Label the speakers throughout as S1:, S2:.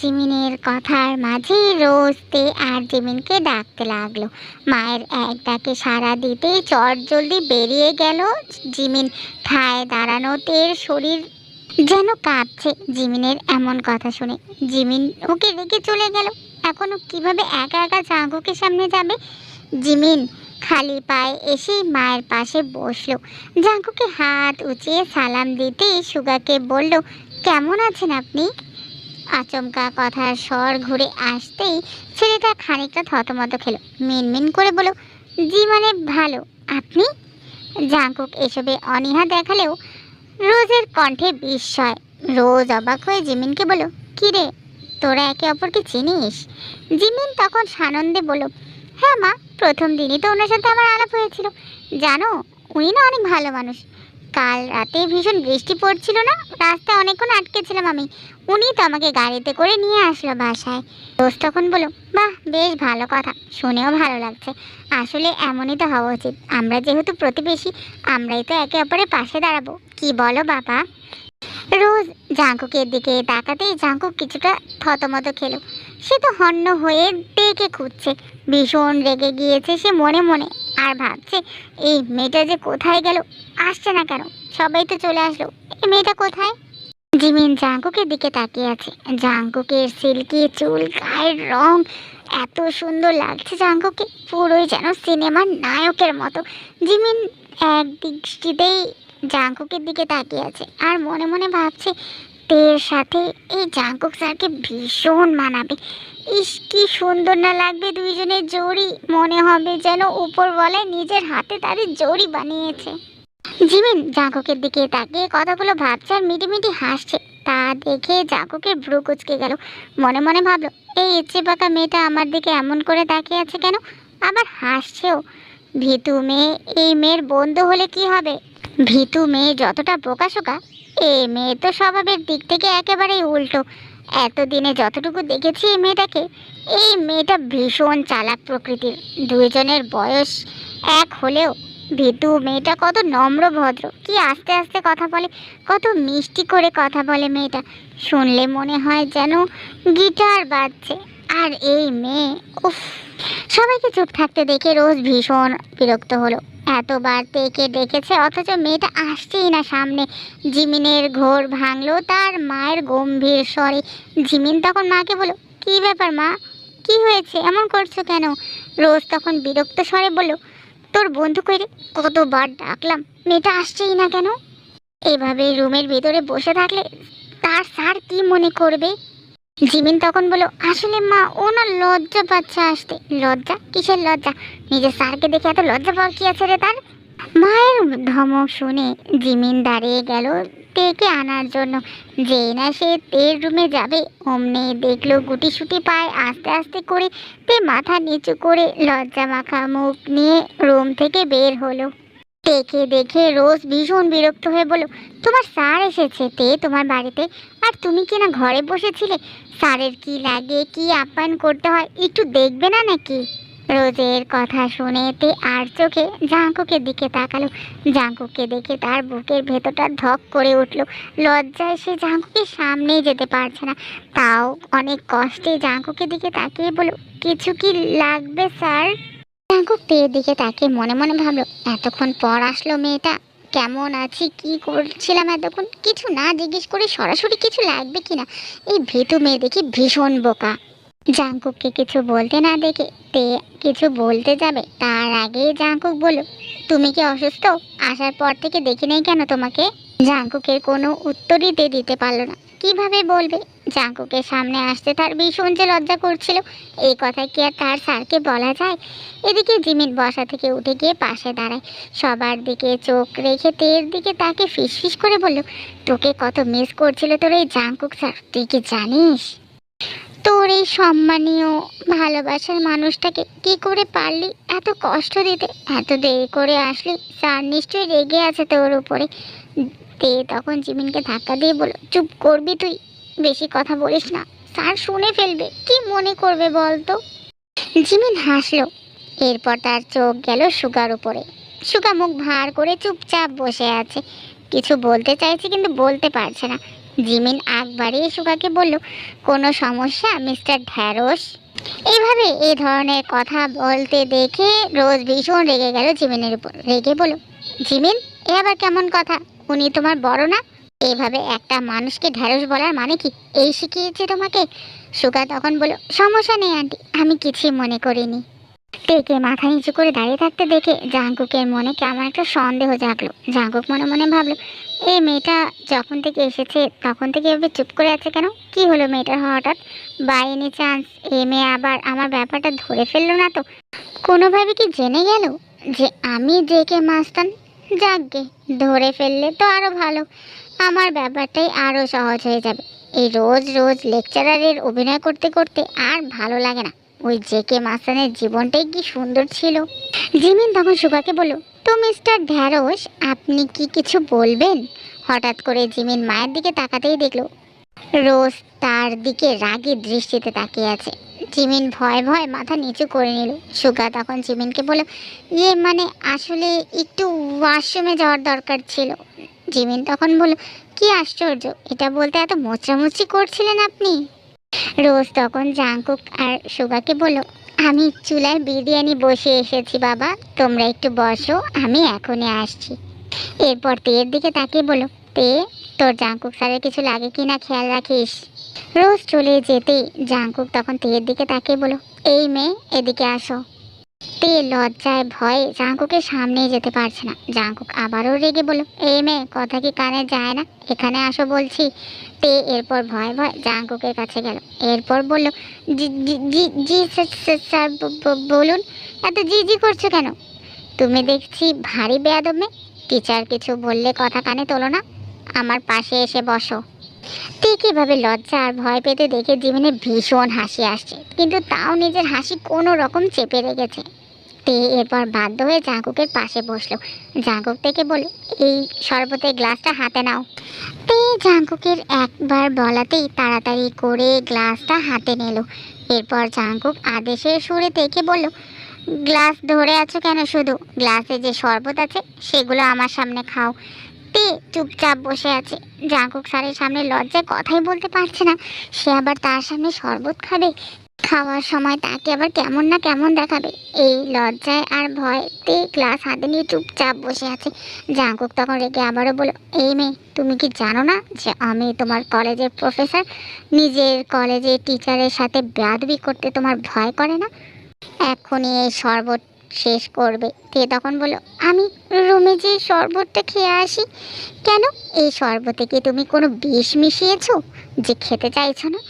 S1: জিমিনের কথার মাঝে রোজ তে আর জিমিনকে ডাকতে লাগল। মায়ের এক ডাকে সাড়া দিতেই চট জলদি বেরিয়ে গেল জিমিন। ঠায় দাঁড়ানো তের শরীর যেন কাঁপছে জিমিনের এমন কথা শুনে। জিমিন ওকে রেখে চলে গেল। এখনও কীভাবে একা একা জাঙ্কুকের সামনে যাবে? জিমিন খালি পায়ে এসেই মায়ের পাশে বসল। জাঙ্কুকে হাত উঁচিয়ে সালাম দিতেই সুগাকে বলল, কেমন আছেন আপনি? আচমকা কথার স্বর ঘুরে আসতেই ছেলেটা খানিকটা থতমত খেলো। মিনমিন করে বলল, জি মানে ভালো। আপনি? জাঙ্কুক এসবে অনীহা দেখালেও রোজের কণ্ঠে বিস্ময়। রোজ অবাক হয়ে জিমিনকে বলো কি রে, তোরা একে অপরকে চিনিস? জিমিন তখন সানন্দে বলল হ্যাঁ মা, প্রথম দিনই তো ওনার সাথে আমার আলাপ হয়েছিল। জানো, উনি না অনেক ভালো মানুষ। কাল রাতে ভীষণ বৃষ্টি পড়ছিল না? রাস্তায় অনেকক্ষণ আটকেছিলাম আমি। উনি তো আমাকে গাড়িতে করে নিয়ে আসলো বাসায়। দোষ তখন বলো বাহ, বেশ ভালো কথা। শুনেও ভালো লাগছে। আসলে এমনই তো হওয়া উচিত। আমরা যেহেতু প্রতিবেশী, আমরাই তো একে অপরের পাশে দাঁড়াবো। কি বলো বাবা? রোজ জাঙ্কুকের দিকে তাকাতেই জাঙ্কুক কিছুটা থতমত খেলো। সে তো হন্য হয়ে দেখে খুঁজছে। ভীষণ রেগে গিয়েছে সে মনে মনে। আর ভাবছে, এই মেয়েটা যে কোথায় গেল, আসছে না কেন? সবাই তো চলে আসলো। এই মেয়েটা কোথায়? জিমিন জাঙ্কুকের দিকে তাকিয়ে আছে। জাঙ্কুকের সিল্কি চুল, গায়ের রং, এত সুন্দর লাগছে জাঙ্কুকে। পুরোই যেন সিনেমার নায়কের মতো। জিমিন এক দৃষ্টিতেই জাঙ্কুকের দিকে তাকিয়ে আছে আর মনে মনে ভাবছে তের সাথে এই জাঙ্কুক স্যারকে ভীষণ মানাবে। ইস, কি সুন্দর না লাগবে দুইজনের জড়ি। মনে হবে যেন উপর বলে নিজের হাতে তাদের জড়ি বানিয়েছে। জিমিন জাঙ্কুকের দিকে তাকিয়ে কথাগুলো ভাবছে আর মিটিমিটি হাসছে। তা দেখে জাঙ্কুকের ভ্রু কুচকে গেল। মনে মনে ভাবলো, এই ইচ্ছে পাকা মেয়েটা আমার দিকে এমন করে তাকিয়ে আছে কেন? আবার হাসছেও। ভীতু মেয়ে, এই মেয়ের বন্ধু হলে কি হবে? ভীতু মেয়ে যতটা বোকাশোকা এই মেয়ে তো স্বভাবের দিক থেকে একেবারেই উল্টো। এতদিনে যতটুকু দেখেছি এই মেয়েটাকে, এই মেয়েটা ভীষণ চালাক প্রকৃতির। দুইজনের বয়স এক হলেও ভীতু মেয়েটা কত নম্র ভদ্র। কি আস্তে আস্তে কথা বলে, কত মিষ্টি করে কথা বলে মেয়েটা। শুনলে মনে হয় যেন গিটার বাজছে। আর এই মেয়ে, উফ, সবাইকে চুপ থাকতে দেখে রোজ ভীষণ বিরক্ত হলো। এতবার তেকে ডেকেছে অথচ মেয়েটা আসছেই না সামনে। জিমিনের ঘোর ভাঙলো, তার মায়ের গম্ভীর স্বরে। জিমিন তখন মাকে বলো কি ব্যাপার মা? কি হয়েছে? এমন করছ কেন? রোজ তখন বিরক্ত স্বরে বলল, তোর বন্ধু কইরে, কতবার ডাকলাম, মেয়েটা আসছেই না কেন? এভাবে রুমের ভিতরে বসে থাকলে তার স্যার কি মনে করবে? জিমিন তখন বলো আসলে মা ও না লজ্জা পাচ্ছে আসতে। লজ্জা? কিসের লজ্জা? নিজের স্যারকে দেখে এত লজ্জা পাওয়ার কি আছে রে তার? মায়ের ধমক শুনে জিমিন দাঁড়িয়ে গেল তেকে আনার জন্য। যেই না সে তের রুমে যাবে, অমনি দেখল গুটি সুটি পায় আস্তে আস্তে করে তে মাথা নিচু করে লজ্জা মাখা মুখ নিয়ে রুম থেকে বের হলো। তেকে দেখে রোজ ভীষণ বিরক্ত হয়ে বলো তোমার স্যার এসেছে তে তোমার বাড়িতে। আর তুমি কি না ঘরে বসেছিলে? স্যারের কি লাগে, কি আপ্যায়ন করতে হয়, একটু দেখবে না নাকি? রোজের কথা শুনে তে আর চোখে জাঙ্কুকের দিকে তাকালো। জাঙ্কুককে দেখে তার বুকের ভেতরটা ধক করে উঠল। লজ্জায় সে জাঙ্কুকের সামনেই যেতে পারছে না। তাও অনেক কষ্টে জাঙ্কুকের দিকে তাকিয়ে বলো কিছু কি লাগবে, স্যার? জাঙ্কুক তের দিকে তাকিয়ে মনে মনে ভাবলো, এতক্ষণ পর আসলো মেয়েটা, কেমন আছি, কি করছিলাম এতক্ষণ? কিছু না, জিজ্ঞেস করে, সরাসরি কিছু লাগবে কিনা এই ভীতু মেয়ে দেখি ভীষণ বোকা। জাঙ্কুককে কিছু বলতে না দেখে তে কিছু বলতে যাবে, তার আগেই জাঙ্কুক বলল, তুমি কি অসুস্থ? আসার পর থেকে দেখি নেই কেন তোমাকে? জাঙ্কুকের কোনো উত্তরই দিতে পারল না। কীভাবে বলবে? জাঙ্কুকের সামনে আসতে তার ভীষণ যে লজ্জা করছিল, এই কথা কি আর তার স্যারকে বলা যায়? এদিকে জিমিন বসা থেকে উঠে গিয়ে পাশে দাঁড়ায়। সবার দিকে চোখ রেখে তের দিকে তাকে ফিসফিস করে বলল, তোকে কত মিস করছিল তোর এই জাঙ্কুক স্যার, তুই কি জানিস? তোর এই সম্মানীয়, ভালোবাসার মানুষটাকে কি করে পারলি? এত কষ্ট দিতে, এত দেরি করে আসলি? স্যার নিশ্চয়ই রেগে আছে তোর উপরে। তে তখন জিমিনকে ধাক্কা দিয়ে বলো চুপ করবি তুই? বেশি কথা বলিস না। স্যার শুনে ফেলবে। কি মনে করবে বলতো? জিমিন হাসলো। এরপর তার চোখ গেল সুগার উপরে। সুগা মুখ ভার করে চুপচাপ বসে আছে। কিছু বলতে চাইছে কিন্তু বলতে পারছে না। জিমিন আগ বাড়িয়ে সুগাকে বলল, কোনো সমস্যা, মিস্টার ঢ্যাঁড়স? এইভাবে এই ধরনের কথা বলতে দেখে রোজ ভীষণ রেগে গেল জিমিনের উপর। রেগে বলো জিমিন, এ আবার কেমন কথা? উনি তোমার বড় না? এইভাবে একটা মানুষকে ঢ্যাঁড়স বলার মানে কি? এই শিখিয়েছে তোমাকে? সুগা তখন বলো সমস্যা নেই, আন্টি। আমি কিছুই মনে করিনি। টেকে মাথা নিচু করে দাঁড়িয়ে থাকতে দেখে জাঙ্কুকের মনে কেমন একটা সন্দেহ জাগলো। জাঙ্কুক মনে মনে ভাবলো, এই মেয়েটা যখন থেকে এসেছে, তখন থেকে এভাবে চুপ করে আছে কেন? কি হলো মেয়েটার হঠাৎ? বাই এনি চান্স, এ মেয়ে আবার আমার ব্যাপারটা ধরে ফেলল না তো? কোনোভাবে কি জেনে গেল যে আমি জেকে মাস্তান? যাকগে ধরে ফেললে তো আরও ভালো। আমার ব্যাপারটাই আরও সহজ হয়ে যাবে। এই রোজ রোজ লেকচারারের অভিনয় করতে করতে আর ভালো লাগে না। ওই জেকে মাস্তানের জীবনটাই কি সুন্দর ছিল। জিমিন তখন সুগাকে বলল, তো মিস্টার ঢ্যাঁড়স, আপনি কি কিছু বলবেন? হঠাৎ করে জিমিন মায়ের দিকে তাকাতেই দেখল, রোজ তার দিকে রাগী দৃষ্টিতে তাকিয়ে আছে। জিমিন ভয় ভয় মাথা নিচু করে নিল। সুগা তখন জিমিনকে বলল ইয়ে মানে আসলে একটু ওয়াশরুমে যাওয়ার দরকার ছিল। জিমিন তখন বলল, কি আশ্চর্য, এটা বলতে এত মোচড়ামুচি করছিলেন আপনি? রোজ তখন জাঙ্কুক আর সুগাকে বলল, আমি চুলায় বিরিয়ানি বসে এসেছি বাবা, তোমরা একটু বসো, আমি এখনই আসছি। এরপর তেয়ের দিকে তাকিয়ে বলো তে, তোর জাঙ্কুক স্যারের কিছু লাগে কি না খেয়াল রাখিস? রোজ চলে যেতেই জাঙ্কুক তখন তেয়ের দিকে তাকিয়ে বলো এই মেয়ে, এদিকে আসো। তে লজ্জায় ভয়ে জাঙ্কুকের সামনেই যেতে পারছে না। জাঙ্কুক আবারও রেগে বলো এই মেয়ে, কথা কি কানে যায় না? এখানে আসো বলছি। তে এরপর ভয় ভয় জাঙ্কুকের কাছে গেল। এরপর বলল, জি, জি- স্যার- বলুন, এত জি জি করছ কেন? তুমি দেখছি ভারী বেয়াদব মেয়ে। টিচার কিছু বললে কথা কানে তোলো না। আমার পাশে এসে বসো। ঠিক এভাবে লজ্জা আর ভয় পেতে দেখে জীবনে ভীষণ হাসি আসছে। কিন্তু তাও নিজের হাসি কোনো রকম চেপে রেখেছে। তে এরপর বাধ্য হয়ে জাঁকুকের পাশে বসল। জাঁকুক থেকে বলল, এই শরবতের গ্লাসটা হাতে নাও। তে জাঁকুকের একবার বলাতেই তাড়াতাড়ি করে গ্লাসটা হাতে নিল। এরপর জাঁকুক আদেশের সুরে দেখে বলল, গ্লাস ধরে আছো কেন শুধু? গ্লাসে যে শরবত আছে, সেগুলো আমার সামনে খাও। তে চুপচাপ বসে আছে। জাঁকুক স্যারের সামনে লজ্জায় কথাই বলতে পারছে না। সে আবার তার সামনে শরবত খাবে? খাওয়ার সময় তাকে আবার কেমন না কেমন দেখাবে। এই লজ্জায় আর ভয়তে গ্লাস হাতে নিয়ে চুপচাপ বসে আছে। জাঙ্কুক তখন রেগে আবারও বলো এই মেয়ে, তুমি কি জানো না যে আমি তোমার কলেজের প্রফেসর নিজের কলেজের টিচারের সাথে বেয়াদবি করতে তোমার ভয় করে না? এখনই এই শরবত শেষ করবে। তে তখন বলল, আমি রুমে যে শরবতটা খেয়ে আসি। কেন? এই শরবতে কি তুমি কোনো বিষ মিশিয়েছো? যে খেতে চাইছো না?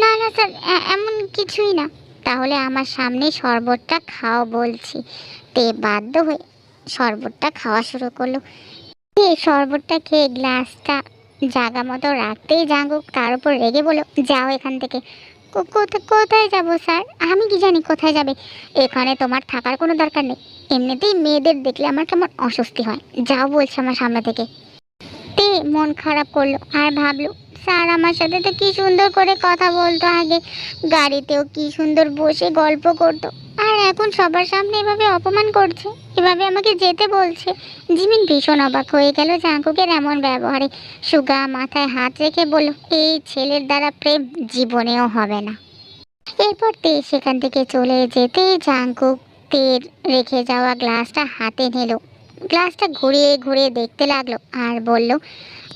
S1: না না, স্যার এমন কিছুই না। তাহলে আমার সামনে শরবতটা খাও বলছি। তে বাধ্য হয়ে শরবতটা খাওয়া শুরু করল। তে শরবতটা খেয়ে গ্লাসটা জাগা মতো রাখতেই জাগুক তার উপর রেগে বলো যাও এখান থেকে। কোথায় যাব, স্যার? আমি কি জানি কোথায় যাবে? এখানে তোমার থাকার কোনো দরকার নেই। এমনিতেই মেয়েদের দেখলে আমার কেমন অস্বস্তি হয়। যাও বলছে আমার সামনে থেকে। তে মন খারাপ করল আর ভাবলো স্যার আমার সাথে তো কি সুন্দর করে কথা বলতো আগে। গাড়িতেও কি সুন্দর বসে গল্প করতো। আর এখন সবার সামনে এভাবে অপমান করছে, এভাবে আমাকে যেতে বলছে। জিমিন ভীষণ অবাক হয়ে গেল জাঙ্কুকের এমন ব্যবহারে। সুগা মাথায় হাত রেখে বলল, এই ছেলের দ্বারা প্রেম জীবনেও হবে না। এরপর তে সেখান থেকে চলে যেতে জাঙ্কুক তের রেখে যাওয়া গ্লাসটা হাতে নিল। গ্লাসটা ঘুরিয়ে ঘুরিয়ে দেখতে লাগল আর বলল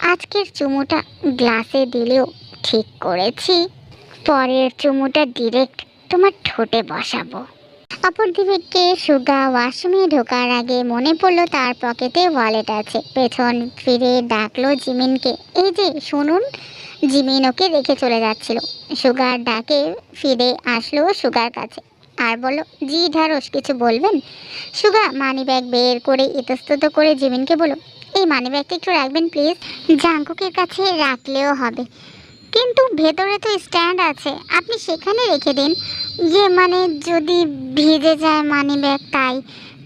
S1: আজকের চুমুটা গ্লাসে দিলেও ঠিক করেছি। পরের চুমুটা ডিরেক্ট তোমার ঠোঁটে বসাবো। অপরদিকে সুগা ওয়াশরুমে ঢোকার আগে মনে পড়ল তার পকেটে ওয়ালেট আছে। পেছন ফিরে ডাকলো জিমিনকে। এই যে, শুনুন। জিমিন ওকে রেখে চলে যাচ্ছিল। সুগার ডাকে ফিরে আসলো সুগার কাছে। আর বলল, জি, ঢারস, কিছু বলবেন? সুগা মানি ব্যাগ বের করে ইতস্তত করে জিমিনকে বলল এই মানি ব্যাগটা একটু রাখবেন, প্লিজ। জাঙ্কুকের কাছে রাখলেও হবে। কিন্তু ভেতরে তো স্ট্যান্ড আছে। আপনি সেখানে রেখে দিন। যে মানে যদি ভিজে যায় মানি ব্যাগ তাই।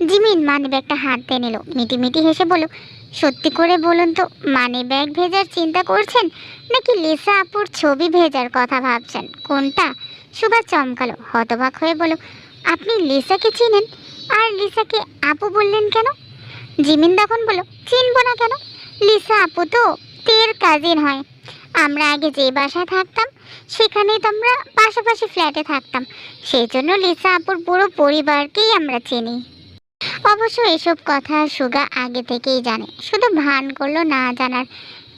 S1: জিমিন মানি ব্যাগটা হাতে নিল। মিটি মিটি হেসে বলল, সত্যি করে বলুন তো মানি ব্যাগ ভেজার চিন্তা করছেন? নাকি লিসা আপুর ছবি ভেজার কথা ভাবছেন? কোনটা? সুভাষ চমকালো, হতবাক হয়ে বলো আপনি লিসাকে চিনেন? আর লিসাকে আপু বললেন কেন? জিমিন তখন বলো, চিনবো না কেন? লিসা আপু তো তের কাজিন হয়। আমরা আগে যে বাসায় থাকতাম, সেখানেই তো আমরা পাশাপাশি ফ্ল্যাটে থাকতাম। সেই জন্য লিসা আপুর পুরো পরিবারকেই আমরা চিনি। অবশ্য এসব কথা সুগা আগে থেকেই জানে। শুধু ভান করল না জানার।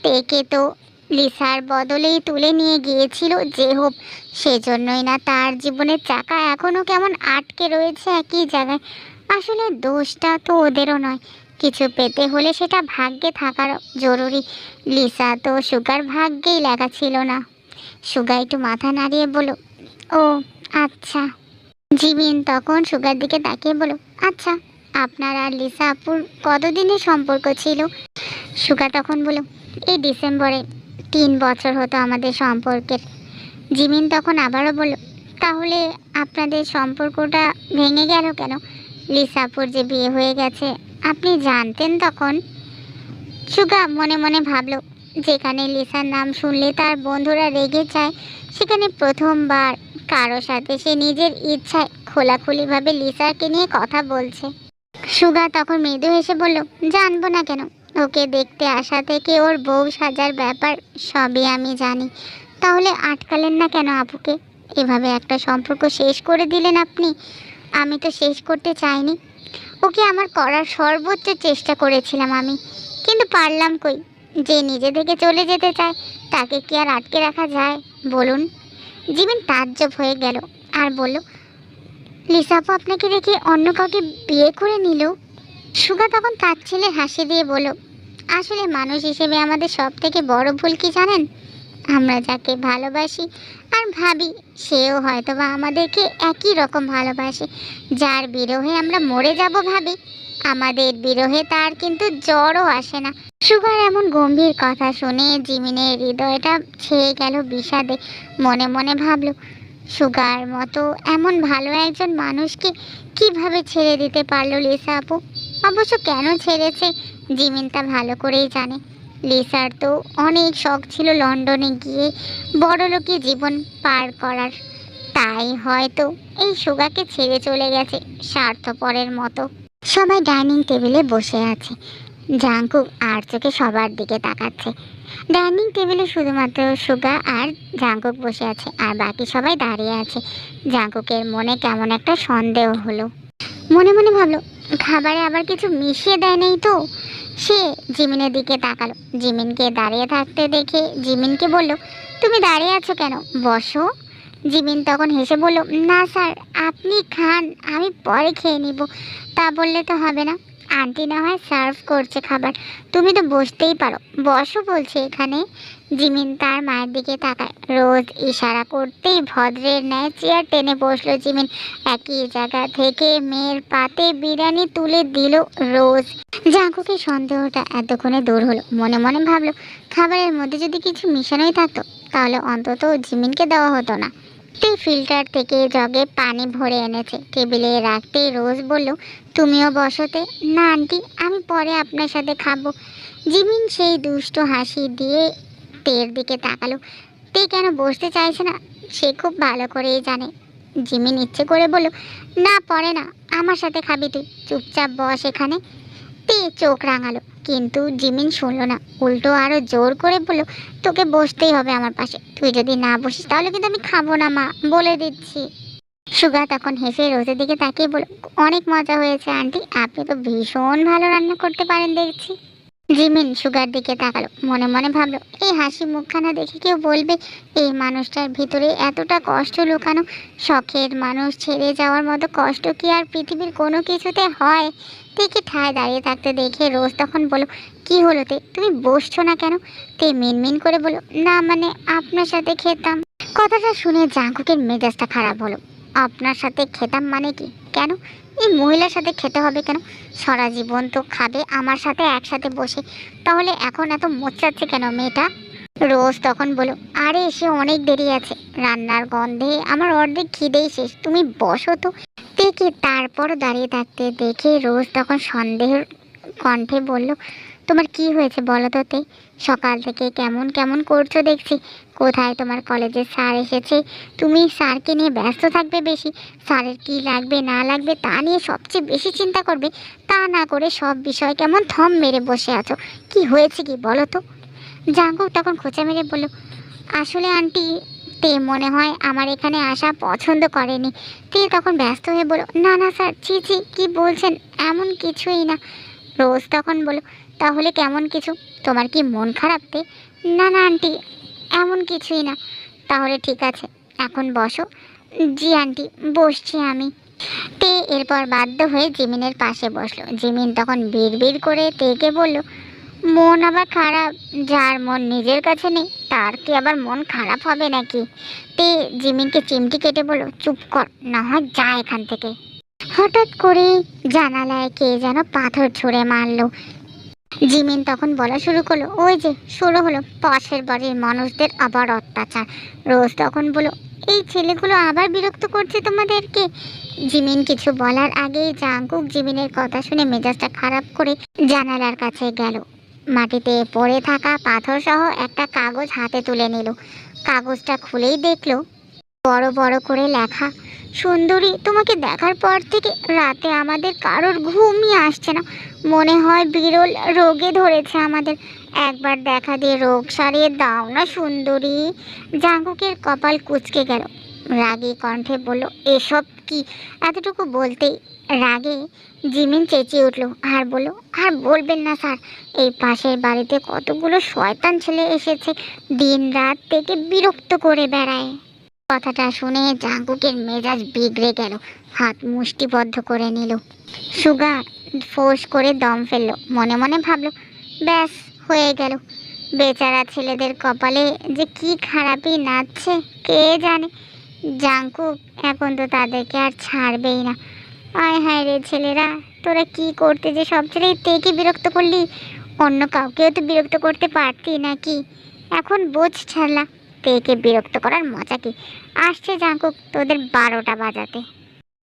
S1: তেকে তো লিসার বদলেই তুলে নিয়ে গিয়েছিল যে হোক সেজন্যই না তার জীবনের চাকা এখনও কেমন আটকে রয়েছে একই জায়গায়। আসলে দোষটা তো ওদেরও নয়। কিছু পেতে হলে সেটা ভাগ্যে থাকার জরুরি। লিসা, তো সুগার ভাগ্যেই লেখা ছিল না। সুগা একটু মাথা নাড়িয়ে বলো ও আচ্ছা। জিমিন তখন সুগার দিকে তাকিয়ে বলো আচ্ছা আপনার আর লিসা আপুর কতদিনের সম্পর্ক ছিল? সুগা তখন বলো এই ডিসেম্বরে। তিন বছর হতো আমাদের সম্পর্কের। জিমিন তখন আবারও বলল, তাহলে আপনাদের সম্পর্কটা ভেঙে গেল কেন? লিসাপুর যে বিয়ে হয়ে গেছে আপনি জানতেন তখন? সুগা মনে মনে ভাবলো, যেখানে লিসার নাম শুনলে তার বন্ধুরা রেগে যায়, সেখানে প্রথমবার কারও সাথে সে নিজের ইচ্ছায় খোলাখুলিভাবে লিসাকে নিয়ে কথা বলছে। সুগা তখন মৃদু হেসে বলল, জানব না কেন? ওকে দেখতে আসা থেকে ওর বউ সাজার ব্যাপার সবই আমি জানি। তাহলে আটকালেন না কেন আপুকে? এভাবে একটা সম্পর্ক শেষ করে দিলেন আপনি? আমি তো শেষ করতে চাইনি। ওকে আমার করার সর্বোচ্চ চেষ্টা করেছিলাম আমি। কিন্তু পারলাম কই? যে নিজে থেকে চলে যেতে চায়, তাকে কি আর আটকে রাখা যায়? বলুন। জীবন তাজ্জব হয়ে গেল আর বলল, লিসাপু আপনাকে দেখে অন্য কাউকে বিয়ে করে নিল? সুগা তখন তার ছেলে হাসি দিয়ে বলল, আসলে মানুষ হিসেবে আমাদের সব থেকে বড় ভুল কি জানেন? আমরা যাকে ভালোবাসি ভাবি, সেও হয়তো বা আমাদেরকে একই রকম ভালোবাসে। যার বিরহে আমরা মরে যাব ভাবি, আমাদের বিরহে তার কিন্তু জ্বরও আসে না। সুগার এমন গম্ভীর কথা শুনে জিমিনের হৃদয়টা ছেয়ে গেল বিষাদে। মনে মনে ভাবল, সুগার মতো এমন ভালো একজন মানুষকে কীভাবে ছেড়ে দিতে পারল লিসা আপু? অবশ্য কেন ছেড়েছে জিমিন তা ভালো করেই জানে। লিসার তো অনেক শখ ছিল লন্ডনে গিয়ে বড়লোকি জীবন পার করার। তাই হয়তো এই সুগাকে ছেড়ে চলে গেছে স্বার্থপরের মতো। সবাই ডাইনিং টেবিলে বসে আছে। জাঙ্কুক আর চোখে সবার দিকে তাকাচ্ছে। ডাইনিং টেবিলে শুধুমাত্র সুগা আর জাঙ্কুক বসে আছে আর বাকি সবাই দাঁড়িয়ে আছে। জাঙ্কুকের মনে কেমন একটা সন্দেহ হলো। মনে মনে ভাবলো, খাবারে আবার কিছু মিশিয়ে দেয় নেই তো? সে জিমিনের দিকে তাকালো। জিমিনকে দাঁড়িয়ে থাকতে দেখে জিমিনকে বলল, তুমি দাঁড়িয়ে আছো কেন? বসো। জিমিন তখন হেসে বলল, না স্যার, আপনি খান, আমি পরে খেয়ে নিব। তা বললে তো হবে না। আন্টি না হয় সার্ভ করছে খাবার। তুমি তো বসতেই পারো। বসো বলছে এখানে। জিমিন তার মায়ের দিকে তাকায়। রোজ ইশারা করতেই ভদ্রের ন্যায় চেয়ার টেনে বসল জিমিন। একই জায়গা থেকে মেয়ের পাতে বিরিয়ানি তুলে দিল রোজ। জাঙ্কুকের সন্দেহটা এতক্ষণে দূর হলো। মনে মনে ভাবলো, খাবারের মধ্যে যদি কিছু মিশানোই থাকতো, তাহলে অন্তত জিমিনকে দেওয়া হতো না। তে ফিল্টার থেকে জগে পানি ভরে এনেছে। টেবিলে রাখতেই রোজ বলল, তুমিও বসতে। না, আন্টি, আমি পরে আপনার সাথে খাব। জিমিন সেই দুষ্ট হাসি দিয়ে তের দিকে তাকালো। তে কেন বসতে চাইছে না? সে খুব ভালো করেই জানে। জিমিন ইচ্ছে করে বলল, না, পরে না, আমার সাথে খাবি তুই। চুপচাপ বস এখানে। তে চোখ রাঙালো, কিন্তু জিমিন শুনলো না। উল্টো আরও জোর করে বলল, তোকে বসতেই হবে আমার পাশে। তুই যদি না বসিস, তাহলে কিন্তু আমি খাব না, মা, বলে দিচ্ছি। সুগা তখন হেসে রোজের দিকে তাকিয়ে বলল, অনেক মজা হয়েছে, আন্টি। আপনি তো ভীষণ ভালো রান্না করতে পারেন, দেখছি। জিমিন সুগার দিকে তাকালো। মনে মনে ভাবলো, এই হাসি মুখখানা দেখে কেউ বলবে এই মানুষটার ভিতরে এতটা কষ্ট লুকানো? শখের মানুষ ছেড়ে যাওয়ার মতো কষ্ট কি আর পৃথিবীর কোনো কিছুতে হয়? দেখে ঠায় দাঁড়িয়ে থাকতে দেখে রোজ তখন বলো কি হলো তে? তুমি বসছো না কেন? তে মিনমিন করে বলো না মানে আপনার সাথে খেতাম। কথাটা শুনে জাঙ্কুকের মেজাজটা খারাপ হলো। আপনার সাথে খেতাম মানে কি? কেন? এই মহিলার সাথে খেতে হবে কেন? সারা জীবন তো খাবে, আমার সাথে একসাথে বসে। তাহলে এখন এত মোচাচ্ছে কেন মেয়েটা? রোজ তখন বলো, আরে এসে অনেক দেরি আছে। রান্নার গন্ধে আমার অর্ধেক খিদেই শেষ। তুমি বসো তো। দেখে তারপর দাঁড়িয়ে থাকতে দেখে রোজ তখন সন্দেহের কণ্ঠে বলল, তোমার কি হয়েছে বলো তো তে? সকাল থেকে কেমন কেমন করছ দেখছি। কোথায় তোমার কলেজের স্যার এসেছে? তুমি স্যারকে নিয়ে ব্যস্ত থাকবে বেশি। স্যারের কি লাগবে, না লাগবে, তা নিয়ে সবচেয়ে বেশি চিন্তা করবে। তা না করে সব বিষয় কেমন থম মেরে বসে আছো। কি হয়েছে কি বলো তো? জাঙ্কুক তখন খোঁচা মেরে বলল, আসলে আন্টি তে মনে হয় আমার এখানে আসা পছন্দ করেনি। তে তখন ব্যস্ত হয়ে বলল, না না স্যার ছি ছি, কী বলছেন? এমন কিছুই না। রোজ তখন বলো তাহলে কেমন কিছু? তোমার কি মন খারাপ তে? না না আন্টি এমন কিছুই না। তাহলে ঠিক আছে, এখন বসো। জি, আন্টি, বসছি আমি। তে এরপর বাধ্য হয়ে জিমিনের পাশে বসল। জিমিন তখন বিড় করে তেকে বলল, মন আবার খারাপ? যার মন নিজের কাছে নেই, তার কি আবার মন খারাপ হবে নাকি? তে জিমিনকে চিমটি কেটে বলল, চুপ কর, না হয় যা এখান থেকে। হঠাৎ করে জানালায় কে যেন পাথর ছুঁড়ে মারলো। জিমিন তখন বলা শুরু করল, ওই যে, শুরু হলো। পাশের বাড়ির মানুষদের আবার অত্যাচার। রোজ তখন বলো এই ছেলেগুলো আবার বিরক্ত করছে তোমাদেরকে? জিমিন কিছু বলার আগেই জাঙ্কুক জিমিনের কথা শুনে মেজাজটা খারাপ করে জানালার কাছে গেল। মাটিতে পড়ে থাকা পাথর সহ একটা কাগজ হাতে তুলে নিল। কাগজটা খুলেই দেখল, বড় বড় করে লেখা সুন্দরী, তোমাকে দেখার পর থেকে রাতে আমাদের কারোর ঘুমই আসছে না। মনে হয় বিরল রোগে ধরেছে আমাদের। একবার দেখা দিয়ে রোগ সারিয়ে দাও না, সুন্দরী। জাঙ্কুকের কপাল কুচকে গেল। রাগে কণ্ঠে বলল, এসব কি? এতটুকু বলতেই রাগে জিমিন চেঁচিয়ে উঠল। আর বলল, আর বলবেন না স্যার, এই পাশের বাড়িতে কতগুলো শয়তান ছেলে এসেছে দিন রাত থেকে বিরক্ত করে বেড়ায়। কথাটা শুনে জাঙ্কুকের মেজাজ বিগড়ে গেল। হাত মুষ্টিবদ্ধ করে নিল। সুগা ফোঁস করে দম ফেলল। মনে মনে ভাবলো, ব্যাস, হয়ে গেল। বেচারা ছেলেদের কপালে যে কি খারাপই নাচছে, কে জানে? জাঙ্কুক এখন তো তাদেরকে আর ছাড়বেই না। আয় হায় রে ছেলেরা, তোরা কি করতে যে সব ছেলে তেকে বিরক্ত করলি? অন্য কাউকেও তো বিরক্ত করতে পারতি নাকি? এখন বোঝ ছাড়লা। তেকে বিরক্ত করার মজা কি? আসছে জাঙ্কুক তোদের বারোটা বাজাতে।